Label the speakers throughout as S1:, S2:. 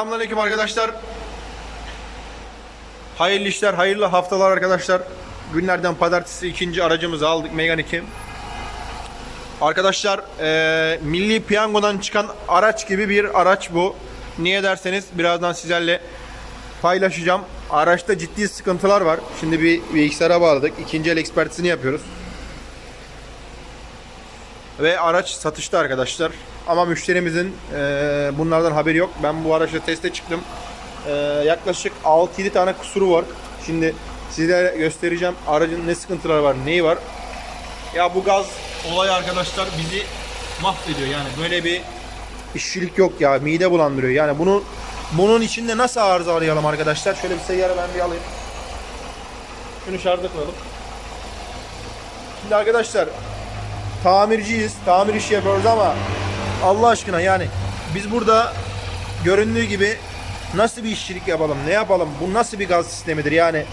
S1: Selamünaleyküm arkadaşlar. Hayırlı işler, hayırlı haftalar arkadaşlar. Günlerden pazartesi ikinci aracımızı aldık Megane 2. Arkadaşlar eee, Milli Piyango'dan çıkan araç gibi bir araç bu. Niye derseniz birazdan sizlerle paylaşacağım. Araçta ciddi sıkıntılar var. Şimdi bir bilgisayara bağladık. İkinci el ekspertizini yapıyoruz. Ve araç satışta arkadaşlar. Ama müşterimizin e, bunlardan haberi yok. Ben bu araçla teste çıktım. E, yaklaşık 6-7 tane kusuru var. Şimdi size göstereceğim aracın ne sıkıntıları var, neyi var. Ya bu gaz olayı arkadaşlar bizi mahvediyor. Yani böyle bir işçilik yok ya. Mide bulandırıyor. Yani bunu bunun içinde nasıl arıza arayalım arkadaşlar? Şöyle bir seyyare ben bir alayım. Şunu şarja koyalım. Şimdi arkadaşlar tamirciyiz. Tamir işi yapıyoruz ama Allah aşkına yani biz burada göründüğü gibi nasıl bir işçilik yapalım, ne yapalım? Bu nasıl bir gaz sistemidir yani?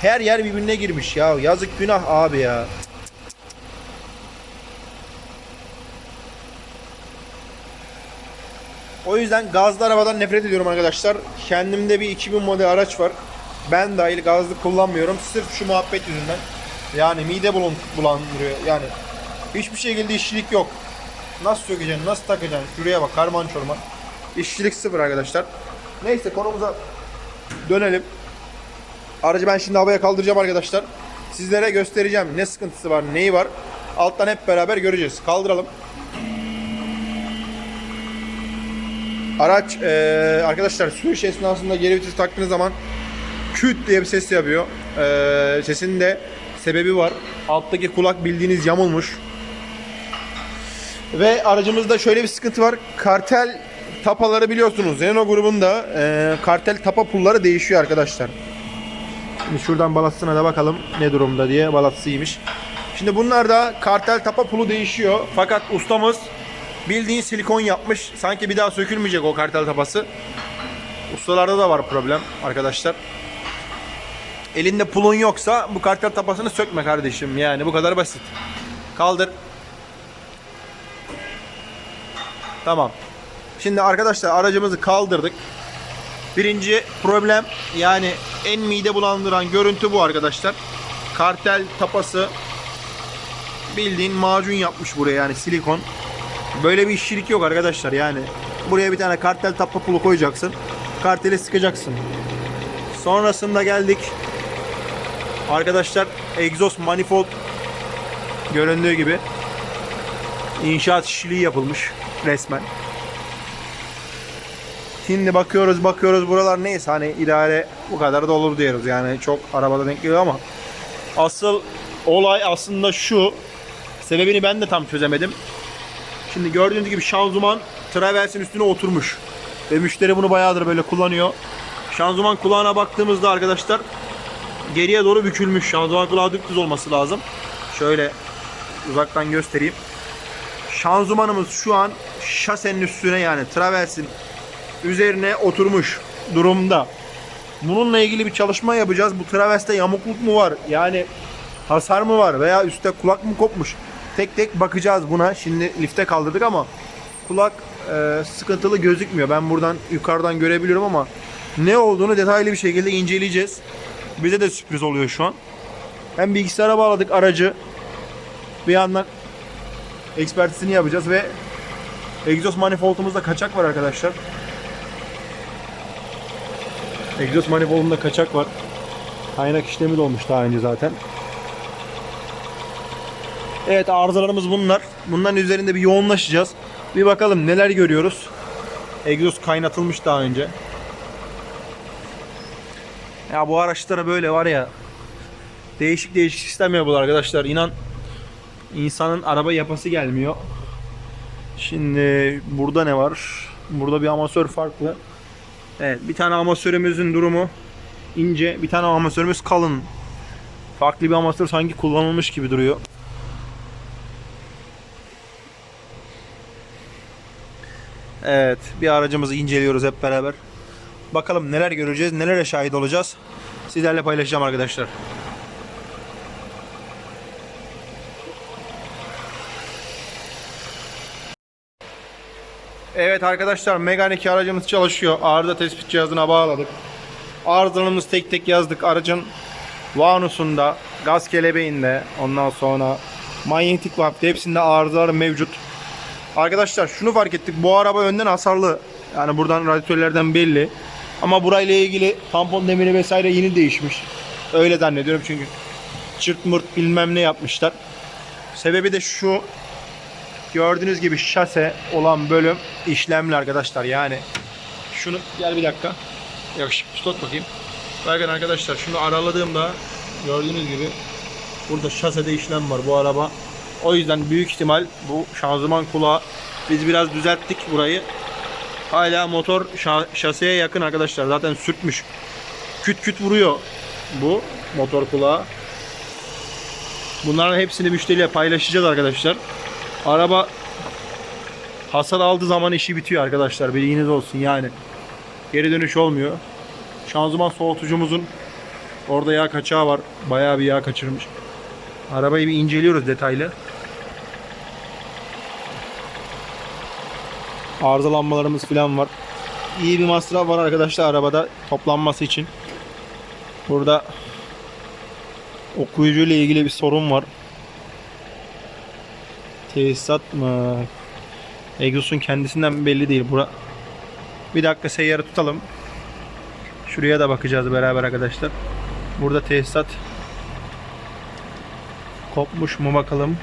S1: Her yer birbirine girmiş ya. Yazık günah abi ya. O yüzden gazlı arabadan nefret ediyorum arkadaşlar. Kendimde bir 2000 model araç var. Ben dahil gazlı kullanmıyorum. Sırf şu muhabbet yüzünden. Yani mide bulan- bulandırıyor. Yani hiçbir şekilde işçilik yok. Nasıl sökeceksin, nasıl takacaksın? Şuraya bak karman çorman. İşçilik sıfır arkadaşlar. Neyse konumuza dönelim. Aracı ben şimdi havaya kaldıracağım arkadaşlar. Sizlere göstereceğim ne sıkıntısı var, neyi var. Alttan hep beraber göreceğiz. Kaldıralım. Araç eee, arkadaşlar sürüş esnasında geri vites taktığınız zaman küt diye bir ses yapıyor. Eee sesin de sebebi var. Alttaki kulak bildiğiniz yamulmuş. Ve aracımızda şöyle bir sıkıntı var. Kartel tapaları biliyorsunuz. Renault grubunda eee, kartel tapa pulları değişiyor arkadaşlar. Şimdi şuradan balatsına da bakalım ne durumda diye balatsıymış. Şimdi bunlar da kartel tapa pulu değişiyor. Fakat ustamız bildiğin silikon yapmış. Sanki bir daha sökülmeyecek o kartel tapası. Ustalarda da var problem arkadaşlar. Elinde pulun yoksa bu kartel tapasını sökme kardeşim. Yani bu kadar basit. Kaldır. Tamam. Şimdi arkadaşlar aracımızı kaldırdık. Birinci problem yani en mide bulandıran görüntü bu arkadaşlar. Kartel tapası bildiğin macun yapmış buraya yani silikon. Böyle bir işçilik yok arkadaşlar yani. Buraya bir tane kartel tapa pulu koyacaksın. Karteli sıkacaksın. Sonrasında geldik. Arkadaşlar egzoz manifold göründüğü gibi inşaat işçiliği yapılmış resmen. Şimdi bakıyoruz bakıyoruz buralar neyse hani idare bu kadar da olur diyoruz yani çok arabada denk geliyor ama asıl olay aslında şu sebebini ben de tam çözemedim. Şimdi gördüğünüz gibi şanzıman traversin üstüne oturmuş ve müşteri bunu bayağıdır böyle kullanıyor. Şanzıman kulağına baktığımızda arkadaşlar geriye doğru bükülmüş. Şanzıman kulağı dümdüz olması lazım. Şöyle uzaktan göstereyim. Şanzımanımız şu an şasenin üstüne yani traversin üzerine oturmuş durumda. Bununla ilgili bir çalışma yapacağız. Bu traverste yamukluk mu var? Yani hasar mı var? Veya üstte kulak mı kopmuş? Tek tek bakacağız buna. Şimdi lifte kaldırdık ama kulak e, sıkıntılı gözükmüyor. Ben buradan yukarıdan görebiliyorum ama ne olduğunu detaylı bir şekilde inceleyeceğiz. Bize de sürpriz oluyor şu an. Hem bilgisayara bağladık aracı. Bir yandan ekspertizini yapacağız ve egzoz manifoldumuzda kaçak var arkadaşlar. Egzoz manifoldunda kaçak var. Kaynak işlemi de olmuş daha önce zaten. Evet arızalarımız bunlar. Bunların üzerinde bir yoğunlaşacağız. Bir bakalım neler görüyoruz. Egzoz kaynatılmış daha önce. Ya bu araçlara böyle var ya değişik değişik sistem yapıyorlar arkadaşlar. İnan insanın araba yapası gelmiyor. Şimdi burada ne var? Burada bir amasör farklı. Evet bir tane amasörümüzün durumu ince. Bir tane amasörümüz kalın. Farklı bir amasör sanki kullanılmış gibi duruyor. Evet bir aracımızı inceliyoruz hep beraber. Bakalım neler göreceğiz, nelere şahit olacağız. Sizlerle paylaşacağım arkadaşlar. Evet arkadaşlar Megane 2 aracımız çalışıyor. Arıza tespit cihazına bağladık. Arızalarımızı tek tek yazdık. Aracın vanusunda, gaz kelebeğinde, ondan sonra manyetik vapti hepsinde arızalar mevcut. Arkadaşlar şunu fark ettik. Bu araba önden hasarlı. Yani buradan radyatörlerden belli. Ama burayla ilgili tampon demiri vesaire yeni değişmiş. Öyle zannediyorum çünkü çırt mırt bilmem ne yapmışlar. Sebebi de şu. Gördüğünüz gibi şase olan bölüm işlemli arkadaşlar. Yani şunu gel bir dakika. Yakışık tut bakayım. Bakın arkadaşlar şunu araladığımda gördüğünüz gibi burada şasede işlem var bu araba. O yüzden büyük ihtimal bu şanzıman kulağı biz biraz düzelttik burayı. Hala motor şa- şaseye yakın arkadaşlar. Zaten sürtmüş. Küt küt vuruyor bu motor kulağı. Bunların hepsini müşteriyle paylaşacağız arkadaşlar. Araba hasar aldığı zaman işi bitiyor arkadaşlar. Bilginiz olsun yani. Geri dönüş olmuyor. Şanzıman soğutucumuzun orada yağ kaçağı var. Bayağı bir yağ kaçırmış. Arabayı bir inceliyoruz detaylı. Arızalanmalarımız falan var. İyi bir masraf var arkadaşlar arabada toplanması için. Burada okuyucu ile ilgili bir sorun var. Tesisat mı? Egzos'un kendisinden belli değil. Bura bir dakika seyyarı tutalım. Şuraya da bakacağız beraber arkadaşlar. Burada tesisat kopmuş mu bakalım.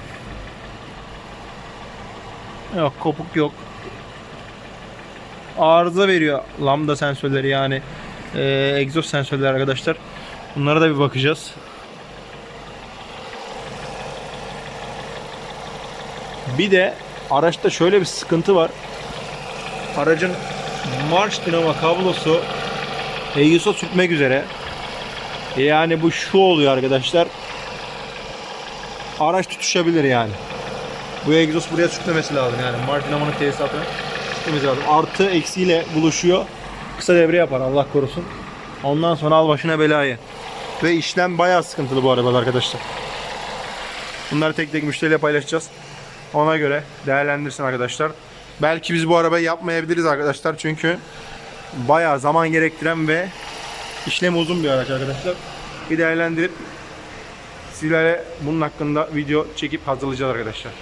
S1: Yok kopuk yok. Arıza veriyor lambda sensörleri yani e, egzoz sensörleri arkadaşlar. Bunlara da bir bakacağız. Bir de araçta şöyle bir sıkıntı var. Aracın marş dinamo kablosu egzoza sürtmek üzere. Yani bu şu oluyor arkadaşlar. Araç tutuşabilir yani. Bu egzoz buraya sürtmemesi lazım yani. Marş dinamonun tesisatını sürtmemesi lazım. Artı eksiyle buluşuyor. Kısa devre yapar Allah korusun. Ondan sonra al başına belayı. Ve işlem bayağı sıkıntılı bu arabada arkadaşlar. Bunları tek tek müşteriyle paylaşacağız. Ona göre değerlendirsin arkadaşlar. Belki biz bu arabayı yapmayabiliriz arkadaşlar. Çünkü bayağı zaman gerektiren ve işlemi uzun bir araç arkadaşlar. Bir değerlendirip sizlere bunun hakkında video çekip hazırlayacağız arkadaşlar.